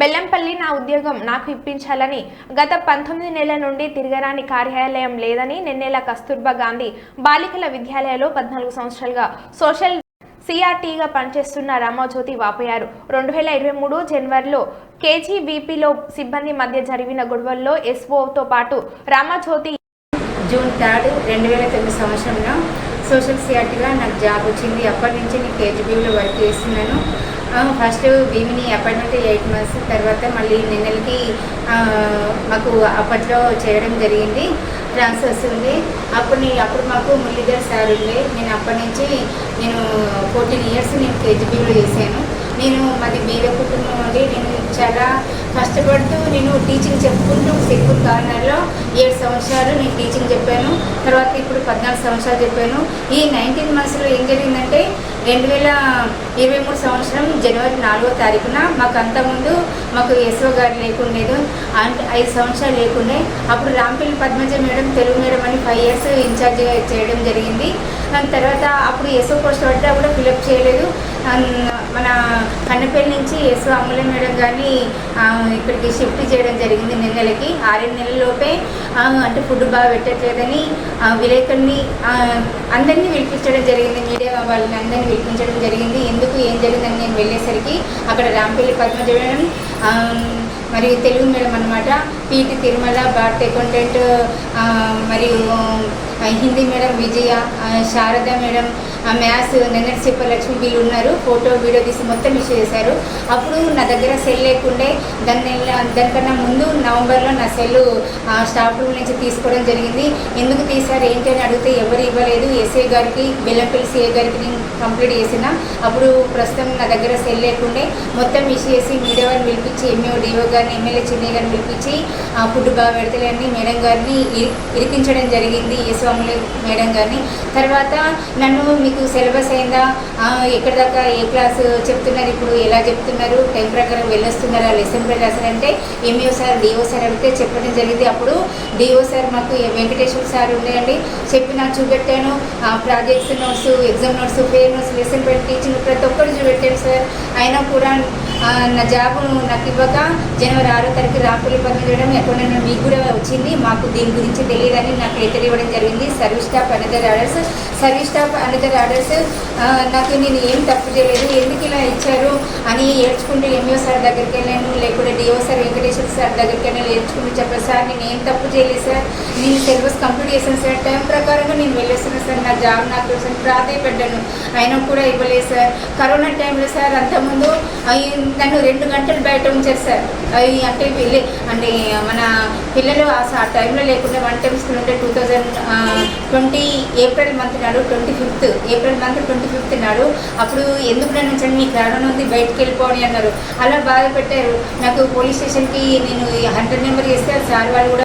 బెల్లంపల్లి నా ఉద్యోగం నాకు ఇప్పించాలని గత పంతొమ్మిది నెలల నుండి తిరగరాని కార్యాలయం లేదని నిన్నేల కస్తూర్బా గాంధీ బాలికల విద్యాలయంలో పద్నాలుగు సంవత్సరాలుగా సోషల్ సిఆర్టీగా పనిచేస్తున్న రామజ్యోతి వాపోయారు. రెండు వేల ఇరవై మూడు జనవరిలో కేజీబీపీలో సిబ్బంది మధ్య జరిగిన గొడవల్లో ఎస్ఓతో పాటు రామజ్యోతి జూన్ థర్డ్ రెండు వేల తొమ్మిది సంవత్సరంలో సోషల్ సిఆర్టీగా నాకు జాబ్ వచ్చింది. అప్పటి నుంచి నేను కేజీబీలో వర్క్ చేస్తున్నాను. ఫస్ట్ భీమిని అపాయింట్మెంట్ ఎయిట్ మంత్స్ తర్వాత మళ్ళీ నిన్నలకి మాకు అప్పట్లో చేయడం జరిగింది ట్రాన్స్ఫర్స్ ఉంది. అప్పుడు అప్పుడు మాకు మురళీధర్ సార్ ఉండే. నేను అప్పటి నుంచి నేను ఫోర్టీన్ ఇయర్స్ నేను కేజీబీలో చేశాను. నేను మాది బీద కుటుంబం నుండి నేను చాలా కష్టపడుతూ నేను టీచింగ్ చెప్పుకుంటూ సిర్పూర్ కార్నర్లో ఏడు సంవత్సరాలు నేను టీచింగ్ చెప్పాను. తర్వాత ఇప్పుడు పద్నాలుగు సంవత్సరాలు చెప్పాను. ఈ నైన్టీన్ మంత్స్లో ఏం జరిగిందంటే రెండు వేల ఇరవై మూడు సంవత్సరం జనవరి నాలుగో తారీఖున మాకు అంతకుముందు మాకు ఎస్ఓ గారు లేకుండేది. అంటే ఐదు సంవత్సరాలు లేకుండే. అప్పుడు రాంపల్లి పద్మజ మేడం తెలుగు మేడం అని ఫైవ్ ఇయర్స్ ఇన్ఛార్జ్ చేయడం జరిగింది. దాని తర్వాత అప్పుడు ఎస్ఓ పోస్ట్ పడ్డా కూడా ఫిలప్ చేయలేదు. మన కన్నపల్లి నుంచి ఎస్ఓ అమూల్య మేడం గారిని ఇక్కడికి షిఫ్ట్ చేయడం జరిగింది నెలలకి ఆరేడు నెలలలోపే ఆ, అంటే ఫుడ్ బాగా పెట్టట్లేదని ఆ, విలేకరుని అందరినీ పిలిపించడం జరిగింది. మీడియా వాళ్ళని అందరినీ పిలిపించడం జరిగింది. ఎందుకు ఏం జరిగిందని నేను వెళ్ళేసరికి అక్కడ రాంపల్లి పద్మ మేడం మరియు తెలుగు మేడం అనమాట పీటి తిరుమల భారత అకౌంటెంట్ మరియు Hindi madam Vijaya Sharada madam maths నిన్నటి చెప్ప లక్ష్మి వీళ్ళు ఉన్నారు. ఫోటో వీడియో తీసి మొత్తం ఇష్యూ చేశారు. అప్పుడు నా దగ్గర సెల్ లేకుండే దాన్ని దానికన్నా ముందు నవంబర్లో నా సెల్ స్టాఫ్ రూమ్ నుంచి తీసుకోవడం జరిగింది. ఎందుకు తీశారు ఏంటి అని అడిగితే ఎవరు ఇవ్వలేదు. ఎస్ఏ గారికి బెల్లంపల్లి సిఏ గారికి నేను కంప్లీట్ చేసిన. అప్పుడు ప్రస్తుతం నా దగ్గర సెల్ లేకుండే మొత్తం ఇష్యూ చేసి మీడియా వారిని పిలిపించి ఎంఏ డిఓ గారిని ఎమ్మెల్యే చెన్నై గారిని పిలిపించి పుట్టు ఫుడ్ బాగా పెడతలేని మేడం గారిని ఇరి- ఇరికించడం జరిగింది యశ్వాములు మేడం గారిని. తర్వాత నన్ను మీకు సిలబస్ అయిందా? ఎక్కడి దాకా ఏ క్లాస్ చెప్తున్నారు ఇప్పుడు? ఎలా చెప్తున్నారు? టైం ప్రకారం వెళ్ళొస్తున్నారా? లెసన్ రాశారంటే ఎంఈఓ సార్ డిఓ సార్ అడిగితే చెప్పడం జరిగింది. అప్పుడు డిఓ సార్ మాకు వెంకటేశ్వర సార్ ఉండేయండి చెప్పి నాకు చూపెట్టాను. ప్రాజెక్ట్స్ నోట్స్ ఎగ్జామ్ నోట్స్ పేర్ నోట్స్ లెసన్ పెట్టి టీచింగ్ ప్రతి ఒక్కరు చూపెట్టాను సార్. అయినా కూడా నా జాబ్ నాకు ఇవ్వక జనవరి ఆరో తారీఖు రాపులి పని చేయడం ఎక్కడైనా మీకు కూడా వచ్చింది మాకు దీని గురించి తెలియదని నాకు లెటర్ ఇవ్వడం జరిగింది. Service staff another orders service staff another orders నాకు నేను ఏం తప్పు చేయలేదు. ఎందుకు ఇలా ఇచ్చారు అని ఏడ్చుకుంటూ ఎంఈఓ సార్ దగ్గరికి వెళ్ళాను లేకుంటే డిఓ సార్ వెంకటేశ్వర సార్ దగ్గరికి వెళ్ళి ఏడ్చుకుంటూ చెప్పాను సార్ నేను ఏం తప్పు చేయలేదు సార్. నేను సిలబస్ కంప్లీట్ చేశాను సార్. టైం ప్రకారంగా నేను వెళ్ళేస్తున్నాను సార్. నా జాబ్ నాకు కోసం ప్రాధాన్యపడ్డాను. అయినా కూడా ఇవ్వలేదు సార్. కరోనా టైంలో సార్ అంతకుముందు అయి నన్ను రెండు గంటలు బయట ఉంచేస్తారు అవి అంటే పిల్లి అంటే మన పిల్లలు ఆ స- ఆ టైంలో లేకుండా వన్ టైం స్కూల్ ఉంటే two thousand twenty April month నాడు twenty fifth April month twenty fifth నాడు అప్పుడు ఎందుకు నన్ను ఉంచండి? మీ కరోనా ఉంది బయటకు వెళ్ళిపోవని అన్నారు. అలా బాధపెట్టారు నాకు పోలీస్ స్టేషన్కి నేను హండ్రెడ్ నెంబర్ చేస్తే సార్ వాళ్ళు కూడా